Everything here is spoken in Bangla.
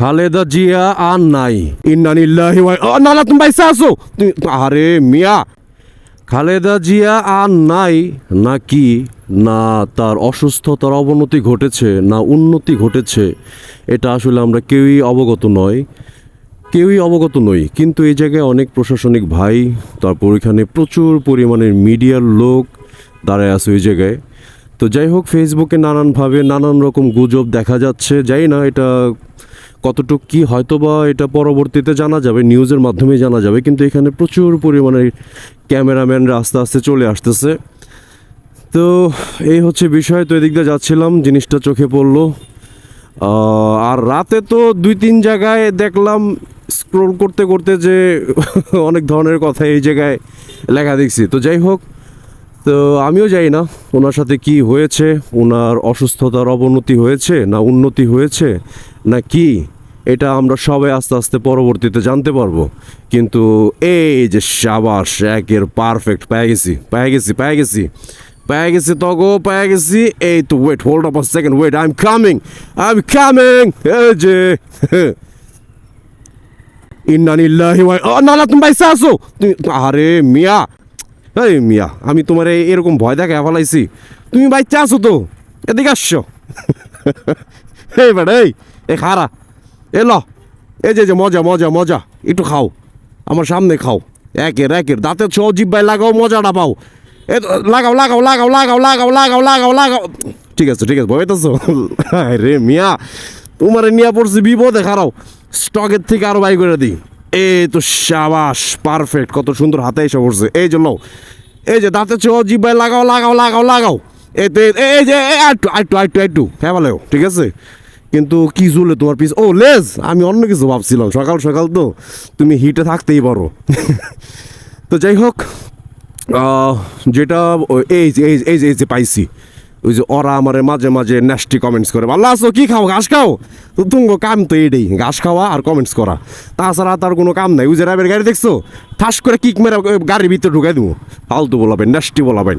খালেদা জিয়া আর নাই। ইন্নানিল্লাহি না না তুমি বাইসা আছো তুমি আরে মিয়া। খালেদা জিয়া আর নাই না কি? না তার অসুস্থতার অবনতি ঘটেছে না উন্নতি ঘটেছে। এটা আসলে আমরা কেউই অবগত নয় কেউই অবগত নই। কিন্তু এই জায়গায় অনেক প্রশাসনিক ভাই তারপর এখানে প্রচুর পরিমাণের মিডিয়ার লোক দাঁড়ায় আছে ওই জায়গায়। তো যাই হোক ফেসবুকে নানানভাবে নানান রকম গুজব দেখা যাচ্ছে। যাই না এটা কতটুক কি হয়তো বা এটা পরবর্তীতে জানা যাবে, নিউজের মাধ্যমে জানা যাবে, কিন্তু এখানে প্রচুর পরিমাণে ক্যামেরাম্যানরা আস্তে আস্তে চলে আসতেছে। তো এই হচ্ছে বিষয়, তো এদিক দিয়ে যাচ্ছিলাম, জিনিসটা চোখে পড়ল। আর রাতে তো দুই তিন জায়গায় দেখলাম, স্ক্রোল করতে করতে যে অনেক ধরনের কথা এই জায়গায় লেখা দেখছি। তো যাই হোক, তো আমিও যাই না, ওনার সাথে কি হয়েছে, ওনার অসুস্থতার অবনতি হয়েছে না উন্নতি হয়েছে, না কি? এটা আমরা সবাই আস্তে আস্তে পরবর্তীতে জানতে পারব। কিন্তু এই যে সাবাস, একের পারফেক্ট পেয়ে গেছি পেয়ে গেছি পেয়ে গেছি পেয়ে গেছি তগো, পেয়ে গেছি। এই তো wait hold up second wait I am coming I am coming এই যে ইন্নানিল্লাহি না না, তুমি বাইসা আছো তুমি, আরে মিয়া, এই মিয়া, আমি তোমার এরকম ভয় দেখা ফেলাইছি। তুমি বাইচা আছো তো, এদিকে আসছো এই বেটা, এই এ খারা এ ল এই যে যে মজা মজা মজা একটু খাও আমার সামনে খাও একের একের দাঁতে ছ জিব্বাই লাগাও মজাটা পাও এ লাগাও লাগাও লাগাও লাগাও লাগাও লাগাও লাগাও লাগাও ঠিক আছে ঠিক আছে ভয় পেতেছো রে মিয়া তোমার নিয়ে পড়ছি বিপদে খারাও স্টকের থেকে আরও বাই করে দিই এই তো সাবাস পারফেক্ট কত সুন্দর হাতে এসে পড়ছে এই যে লও এই যে দাঁতে ছ জিব্বাই লাগাও লাগাও লাগাও লাগাও এই তো এই- যে আটটু আটটু আটটু আটটু হ্যাঁ ভালো ঠিক আছে কিন্তু কি জুলে তোমার পিস? ও, লেজ! আমি অন্য কিছু ভাবছিলাম। সকাল সকাল তো তুমি হিটে থাকতেই পারো। তো যাই হোক যেটা এই যে, এই এই যে এই যে পাইছি, ওই যে ওরা আমার মাঝে মাঝে ন্যাস্টি কমেন্টস করে। ভালো আসো, কি খাও? ঘাস খাও? তো তুঙ্গ কাম তো এইটাই, ঘাস খাওয়া আর কমেন্টস করা। তাছাড়া তার কোনো কাম নাই। ওই যে র্যাবের গাড়ি দেখছ? ঠাস করে কিক মেরে গাড়ির ভিতরে ঢুকাই দেবো। ফালতু বলাবেন ন্যাস্টি বলাবেন।